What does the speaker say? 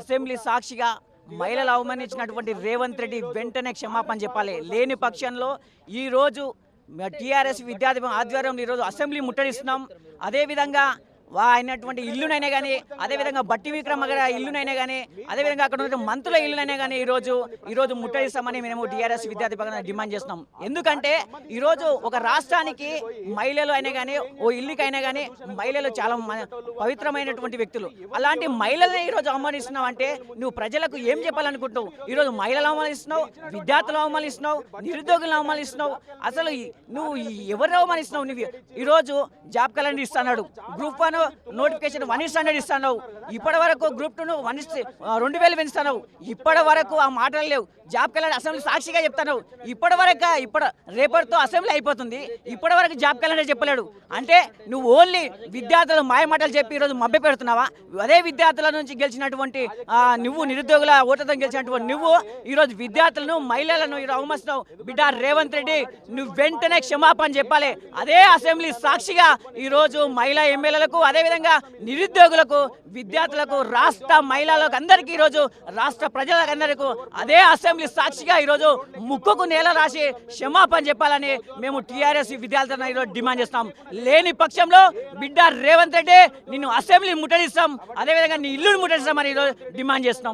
Assembly సాక్షిగా మహిళలు అవమానించినటువంటి రేవంత్ రెడ్డి వెంటనే క్షమాపణ చెప్పాలి. లేని పక్షంలో ఈరోజు టీఆర్ఎస్ విద్యార్థి ఆధ్వర్యంలో ఈరోజు అసెంబ్లీ ముట్టడిస్తున్నాం. అదేవిధంగా వా అయినటువంటి ఇల్లునైనా కానీ అదేవిధంగా బట్టి విక్రమ గారి ఇల్లునైనా కానీ అదేవిధంగా అక్కడ ఉన్న మంత్రుల ఇల్లునైనా కానీ ఈరోజు ఈరోజు ముట్టడిస్తామని మేము టీఆర్ఎస్ విద్యార్థి పక్కన డిమాండ్ చేస్తున్నాం. ఎందుకంటే ఈరోజు ఒక రాష్ట్రానికి మహిళలు అయినా కానీ ఓ ఇల్లుకైనా కానీ మహిళలు చాలా పవిత్రమైనటువంటి వ్యక్తులు. అలాంటి మహిళల్ని ఈరోజు అవమానిస్తున్నావు అంటే నువ్వు ప్రజలకు ఏం చెప్పాలనుకుంటున్నావు? ఈరోజు మహిళలు అవమానిస్తున్నావు విద్యార్థులు అవమానిస్తున్నావు నిరుద్యోగులను అవమానిస్తున్నావు. అసలు నువ్వు ఎవరు అవమానిస్తున్నావు? నువ్వు ఈరోజు జాబ్ క్యాలెండర్ ఇస్తున్నాడు. Group one notification one standard ఇస్తున్నావు ఇప్పటి వరకు గ్రూప్ టూ వన్ రెండు వేలు పెంచుతున్నావు. ఇప్పటి వరకు ఆ మాటలు లేవు. జాబ్ క్యాలెండర్ అసెంబ్లీ సాక్షిగా చెప్తాను. ఇప్పటి వరకు ఇప్పుడు రేపటితో అసెంబ్లీ అయిపోతుంది. ఇప్పటి వరకు జాబ్ క్యాలెండర్ చెప్పలేడు. అంటే నువ్వు ఓన్లీ విద్యార్థులు మాయమాటలు చెప్పి ఈరోజు మభ్య పెడుతున్నావా? అదే విద్యార్థుల నుంచి గెలిచినటువంటి నువ్వు నిరుద్యోగుల ఓటుతో గెలిచినటువంటి నువ్వు ఈరోజు విద్యార్థులను మహిళలను ఈరోజు అవమానిస్తున్నావు. బిడ్డ రేవంత్ రెడ్డి నువ్వు వెంటనే క్షమాపణ చెప్పాలి. అదే అసెంబ్లీ సాక్షిగా ఈరోజు మహిళా ఎమ్మెల్యేలకు అదేవిధంగా నిరుద్యోగులకు విద్యార్థులకు రాష్ట్ర మహిళలకు అందరికీ ఈరోజు రాష్ట్ర ప్రజలకు అందరికీ అదే అసెంబ్లీ సాక్షిగా ఈరోజు ముక్కుకు నేల రాసి క్షమాపణ చెప్పాలని మేము టీఆర్ఎస్ విద్యార్థులను ఈరోజు డిమాండ్ చేస్తాం లేని పక్షంలో బిడ్డ రేవంత్ రెడ్డి నిన్ను అసెంబ్లీ ముట్టడిస్తాం. అదేవిధంగా నీ ఇల్లును ముట్టడిస్తామని ఈరోజు డిమాండ్ చేస్తున్నాం.